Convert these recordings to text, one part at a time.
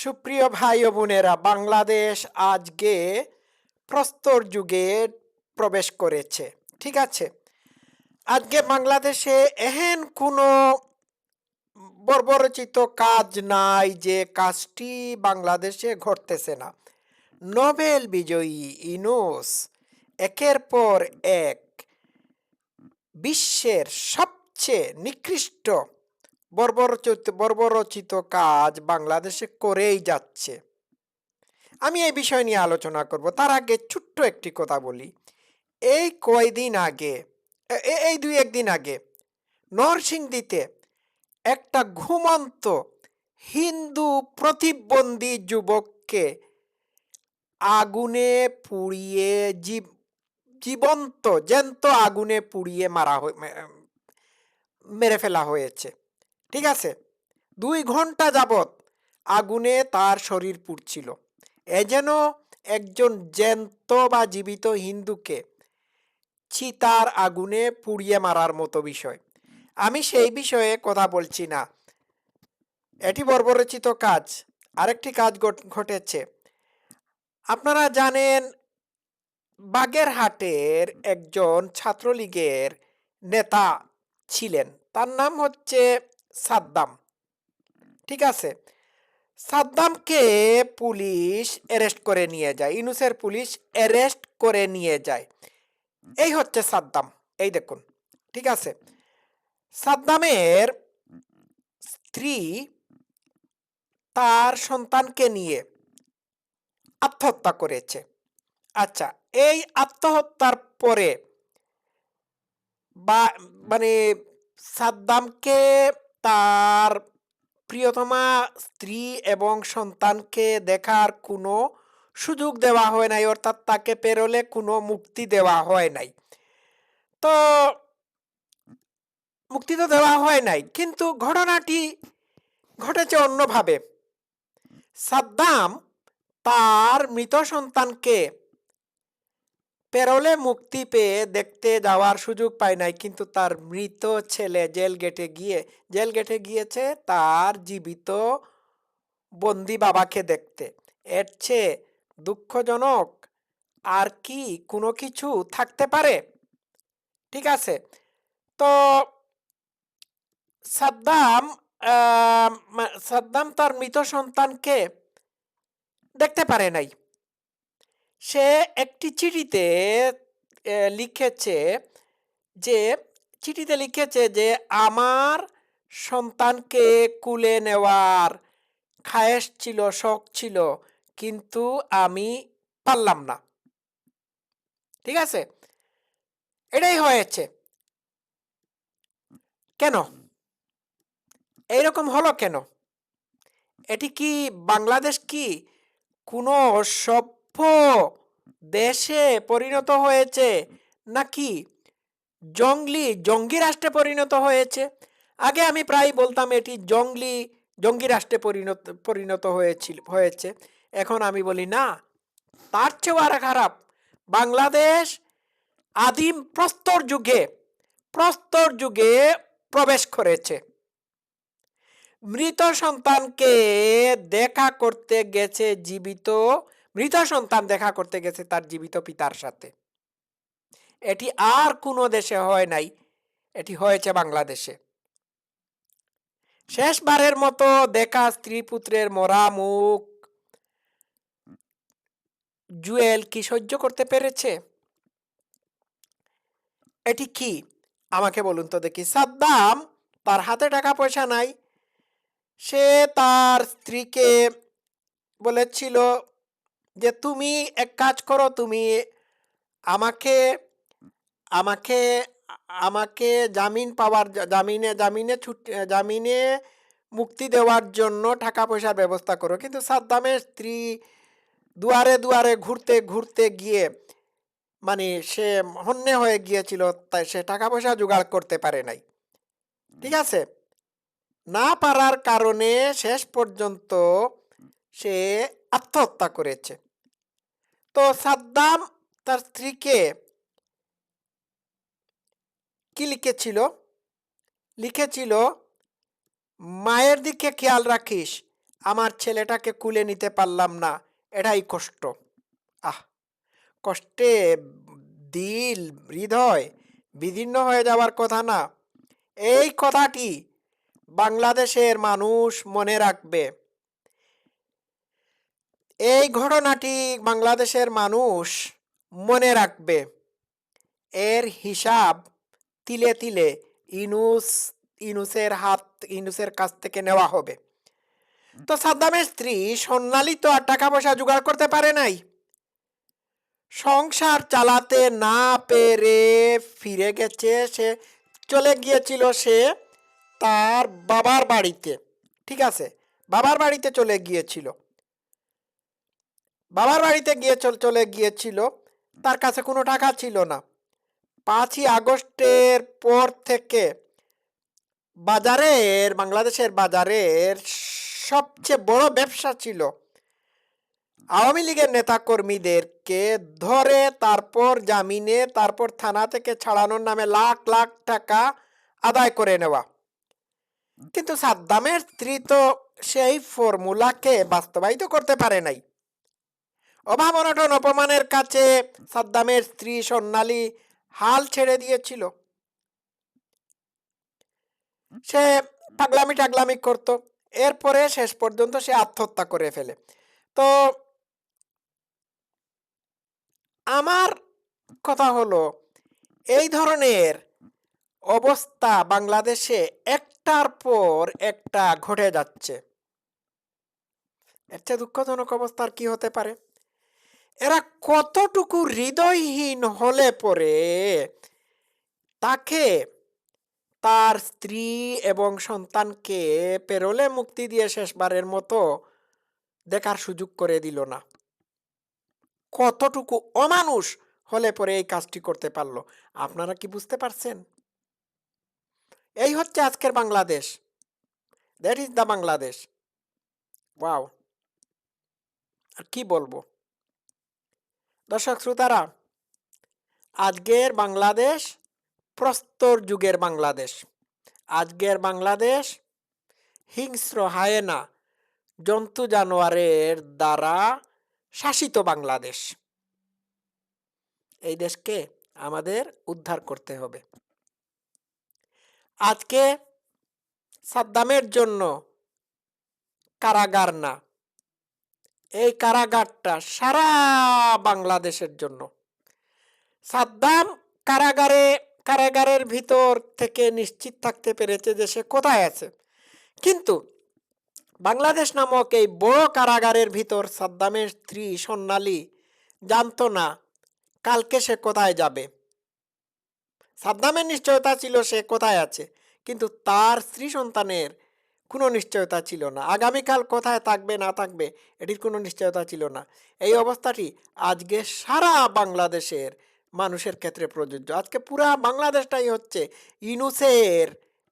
সুপ্রিয় ভাই বোনেরা, বাংলাদেশ আজকে প্রস্তর যুগে প্রবেশ করেছে। ঠিক আছে? আজকে বাংলাদেশে এহেন কোনো বর্বরচিত কাজ নাই যে কাজটি বাংলাদেশে ঘটতেছে না। নোবেল বিজয়ী ইনুস একের পর এক বিশ্বের সবচেয়ে নিকৃষ্ট বর্বরচিত বর্বরচিত কাজ বাংলাদেশে করেই যাচ্ছে। আমি এই বিষয় নিয়ে আলোচনা করব। তার আগে ছোট্ট একটি কথা বলি। এই কয়দিন আগে এই দুই একদিন আগে নরসিংদীতে একটা ঘুমন্ত হিন্দু প্রতিবন্ধী যুবককে আগুনে পুড়িয়ে জীব, জীবন্ত, জ্যান্ত আগুনে পুড়িয়ে মারা মেরে ফেলা হয়েছে। ঠিক আছে? দুই ঘণ্টা যাবত আগুনে তার শরীর পুড়ছিল। এ যেন একজন জ্যান্ত বা জীবিত হিন্দুকে চিতার আগুনে পুড়িয়ে মারার মতো বিষয়। আমি সেই বিষয়ে কথা বলছি না। এটি বর্বরচিত কাজ। আরেকটি কাজ ঘট- ঘটেছে। আপনারা জানেন, বাগেরহাটের একজন ছাত্রলীগের নেতা ছিলেন। তার নাম হচ্ছে সাদ্দাম। ঠিক আছে? সাদ্দামকে পুলিশ অ্যারেস্ট করে নিয়ে যায়। ইনুসের পুলিশ অ্যারেস্ট করে নিয়ে যায়। এই হচ্ছে সাদ্দাম। এই দেখুন। ঠিক আছে? সাদ্দামের স্ত্রী তার সন্তানকে নিয়ে আত্মহত্যা করেছে। আচ্ছা এই আত্মহত্যার পরে বা মানে সাদ্দামকে তার প্রিয়তমা স্ত্রী এবং সন্তানকে দেখার কোনো সুযোগ দেওয়া হয় নাই, অর্থাৎ তাকে পেরোলে কোনো মুক্তি দেওয়া হয় নাই। তো মুক্তি তো দেওয়া হয় নাই, কিন্তু ঘটনাটি ঘটেছে অন্যভাবে। সাদ্দাম তার মৃত সন্তানকে পেরোলে মুক্তি পেয়ে দেখতে যাওয়ার সুযোগ পায় নাই, কিন্তু তার মৃত ছেলে জেল গেটে গিয়ে, জেল গেটে গিয়েছে তার জীবিত বন্দি বাবাকে দেখতে। এর চেয়ে দুঃখজনক আর কি কোনো কিছু থাকতে পারে? ঠিক আছে। তো সাদ্দাম সাদ্দাম তার মৃত সন্তানকে দেখতে পারে নাই। সে একটি চিঠিতে লিখেছে যে, চিঠিতে লিখেছে যে, আমার সন্তানকে কুলে নেওয়ার খায়েশ ছিল, শখ ছিল, কিন্তু আমি পারলাম না। ঠিক আছে? এটাই হয়েছে। কেন? এইরকম হলো কেন? এটি কি বাংলাদেশ কি কোনো সভ্য দেশে পরিণত হয়েছে নাকি? জঙ্গলি, জঙ্গি রাষ্ট্রে পরিণত হয়েছে। আগে আমি প্রায় বলতাম এটি জঙ্গলি, জঙ্গি রাষ্ট্রে পরিণত পরিণত হয়েছিল, হয়েছে। এখন আমি বলি, না, তার চেয়েও আর খারাপ। বাংলাদেশ আদিম প্রস্তর যুগে প্রস্তর যুগে প্রবেশ করেছে। মৃত সন্তানকে দেখা করতে গেছে জীবিত মৃত সন্তান দেখা করতে গেছে তার জীবিত পিতার সাথে। এটি আর কোনো দেশে হয় নাই, এটি হয়েছে বাংলাদেশে। শেষবারের মতো দেখা স্ত্রী পুত্রের মরা মুখ জুয়েল কি সহ্য করতে পেরেছে? এটি কি? আমাকে বলুন তো দেখি। সাদ্দাম, তার হাতে টাকা পয়সা নাই। সে তার স্ত্রীকে বলেছিল যে তুমি এক কাজ করো তুমি আমাকে আমাকে আমাকে জামিন পাওয়ার জামিনে জামিনে ছুটি জামিনে মুক্তি দেওয়ার জন্য টাকা পয়সার ব্যবস্থা করো। কিন্তু সাদ্দামের স্ত্রী দুয়ারে দুয়ারে ঘুরতে ঘুরতে গিয়ে মানে সে হন্যে হয়ে গিয়েছিল তাই সে টাকা পয়সা জোগাড় করতে পারে নাই। ঠিক আছে? না পারার কারণে শেষ পর্যন্ত সে আত্মহত্যা করেছে। তো সাদ্দাম তার স্ত্রীকে কি লিখেছিল? লিখেছিল, মায়ের দিকে খেয়াল রাখিস, আমার ছেলেটাকে কুলে নিতে পারলাম না, এটাই কষ্ট। আহ, কষ্টে দিল, হৃদয় বিদীর্ণ হয়ে যাওয়ার কথা না। এই কথাটি বাংলাদেশের মানুষ মনে রাখবে। এই ঘটনাটি বাংলাদেশের মানুষ মনে রাখবে। এর হিসাব তিলে তিলে ইনুস, ইনুসের হাত, ইনুসের কাছ থেকে নেওয়া হবে। তো সাদ্দামের স্ত্রী সন্ন্যালী তো আর টাকা পয়সা জোগাড় করতে পারে নাই। সংসার চালাতে না পেরে ফিরে গেছে, সে চলে গিয়েছিল সে তার বাবার বাড়িতে, ঠিক আছে? বাবার বাড়িতে চলে গিয়েছিল। বাবার বাড়িতে গিয়ে চল- চলে গিয়েছিল। তার কাছে কোনো টাকা ছিল না। পাঁচই আগস্টের পর থেকে বাজারের, বাংলাদেশের বাজারের সবচেয়ে বড় ব্যবসা ছিল। আওয়ামী লীগের নেতাকর্মীদেরকে ধরে তারপর জামিনে, তারপর থানা থেকে ছাড়ানোর নামে লাখ লাখ টাকা আদায় করে নেওয়া। কিন্তু সাদ্দামের স্ত্রী তো সেই ফর্মুলাকে বাস্তবায়িত করতে পারে নাই। অভাব অনটন অপমানের কাছে সাদ্দামের স্ত্রী সন্ন্যালী হাল ছেড়ে দিয়েছিল। সে পাগলামি টাগলামি করতো। এরপরে শেষ পর্যন্ত সে আত্মহত্যা করে ফেলে। তো আমার কথা হলো, এই ধরনের অবস্থা বাংলাদেশে একটার পর একটা ঘটে যাচ্ছে। এর চেয়ে দুঃখজনক অবস্থার কি হতে পারে? এরা কতটুকু হৃদয়হীন হলে পরে তাকে তার স্ত্রী এবং সন্তানকে পেরোলে মুক্তি দিয়ে শেষবারের মতো দেখার সুযোগ করে দিল না। কতটুকু অমানুষ হলে পরে এই কাজটি করতে পারল, আপনারা কি বুঝতে পারছেন? এই হচ্ছে আজকের Bangladesh. That is the Bangladesh wow আর কি বলব? দর্শক শ্রোতারা, আজকের বাংলাদেশ, প্রস্তর যুগের বাংলাদেশ। আজকের বাংলাদেশ হিংস্র হায়েনা, জন্তু জানোয়ারের দ্বারা শাসিত বাংলাদেশ। এই দেশকে আমাদের উদ্ধার করতে হবে। আজকে সাদ্দামের জন্য কারাগার না এই কারাগারটা সারা বাংলাদেশের জন্য। সাদ্দাম কারাগারে, কারাগারের ভিতর থেকে নিশ্চিত থাকতে পেরেছে যে সে কোথায় আছে। কিন্তু বাংলাদেশ নামক এই বড় কারাগারের ভিতর সাদ্দামের স্ত্রী সন্ন্যালী জানতো না কালকে সে কোথায় যাবে। সাদ্দামের নিশ্চয়তা ছিল সে কোথায় আছে, কিন্তু তার স্ত্রী সন্তানের কোনো নিশ্চয়তা ছিল না। আগামীকাল কোথায় থাকবে, না থাকবে, এটির কোনো নিশ্চয়তা ছিল না। এই অবস্থাটি আজকে সারা বাংলাদেশের মানুষের ক্ষেত্রে প্রযোজ্য। আজকে পুরা বাংলাদেশটাই হচ্ছে ইনুসের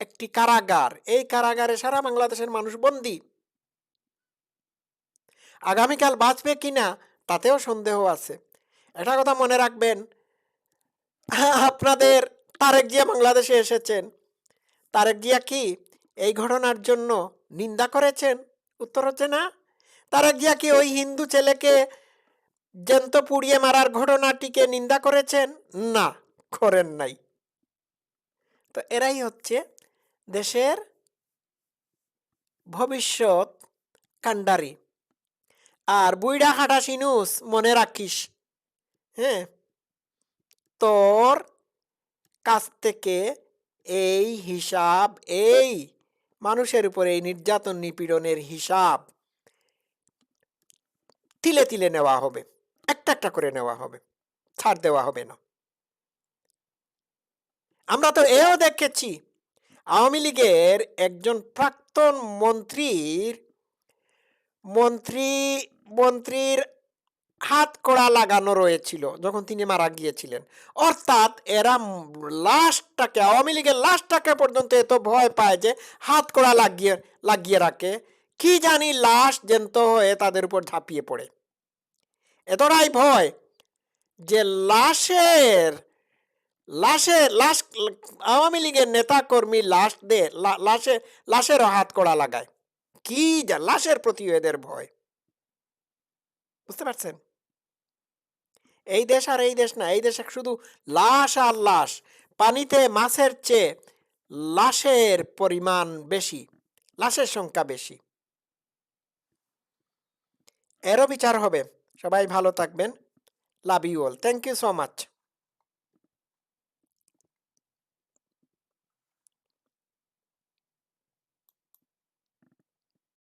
একটি কারাগার। এই কারাগারে সারা বাংলাদেশের মানুষ বন্দী। আগামীকাল বাঁচবে কিনা তাতেও সন্দেহ আছে। এটা কথা মনে রাখবেন, আপনাদের তারেক জিয়া বাংলাদেশে এসেছেন। তারেক জিয়া কি এই ঘটনার জন্য নিন্দা করেছেন? উত্তর হচ্ছে না। তারেক জিয়া কি ওই হিন্দু ছেলেকে জ্যান্ত পুড়িয়ে মারার ঘটনাটিকে নিন্দা করেছেন? না, করেন নাই। তো এরাই হচ্ছে দেশের ভবিষ্যৎ কাণ্ডারি। আর বুইড়া হাঁটা সিনুস মনে রাখিস। হ্যাঁ? তোর কাছ থেকে এই হিসাব, এই মানুষের উপরে এই নির্যাতন নিপীড়নের হিসাব তিলে তিলে নেওয়া হবে। একটা একটা করে নেওয়া হবে। ছাড় দেওয়া হবে না। আমরা তো এও দেখেছি, আওয়ামী লীগের একজন প্রাক্তন মন্ত্রীর, মন্ত্রী, মন্ত্রীর হাত কড়া লাগানো রয়েছিল যখন তিনি মারা গিয়েছিলেন। অর্থাৎ এরা লাশটাকে, আওয়ামী লীগের লাশটাকে পর্যন্ত এত ভয় পায় যে হাত কড়া লাগিয়ে লাগিয়ে রাখে। কি জানি লাশ জ্যান্ত হয়ে তাদের উপর ঝাঁপিয়ে পড়ে। এতটাই ভয় যে লাশের, লাশে, লাশ, আওয়ামী লীগের নেতা কর্মী লাশ দে লাশে, লাশেরও হাত কড়া লাগায়। কি যা, লাশের প্রতি এদের ভয়। বুঝতে পারছেন? এই দেশ আর এই দেশ না, এই দেশে শুধু লাশ আর লাশ, পানিতে মাছের চেয়ে লাশের পরিমাণ বেশি, লাশের সংখ্যা বেশি। এরও বিচার হবে। সবাই ভালো থাকবেন। Love you all thank you so much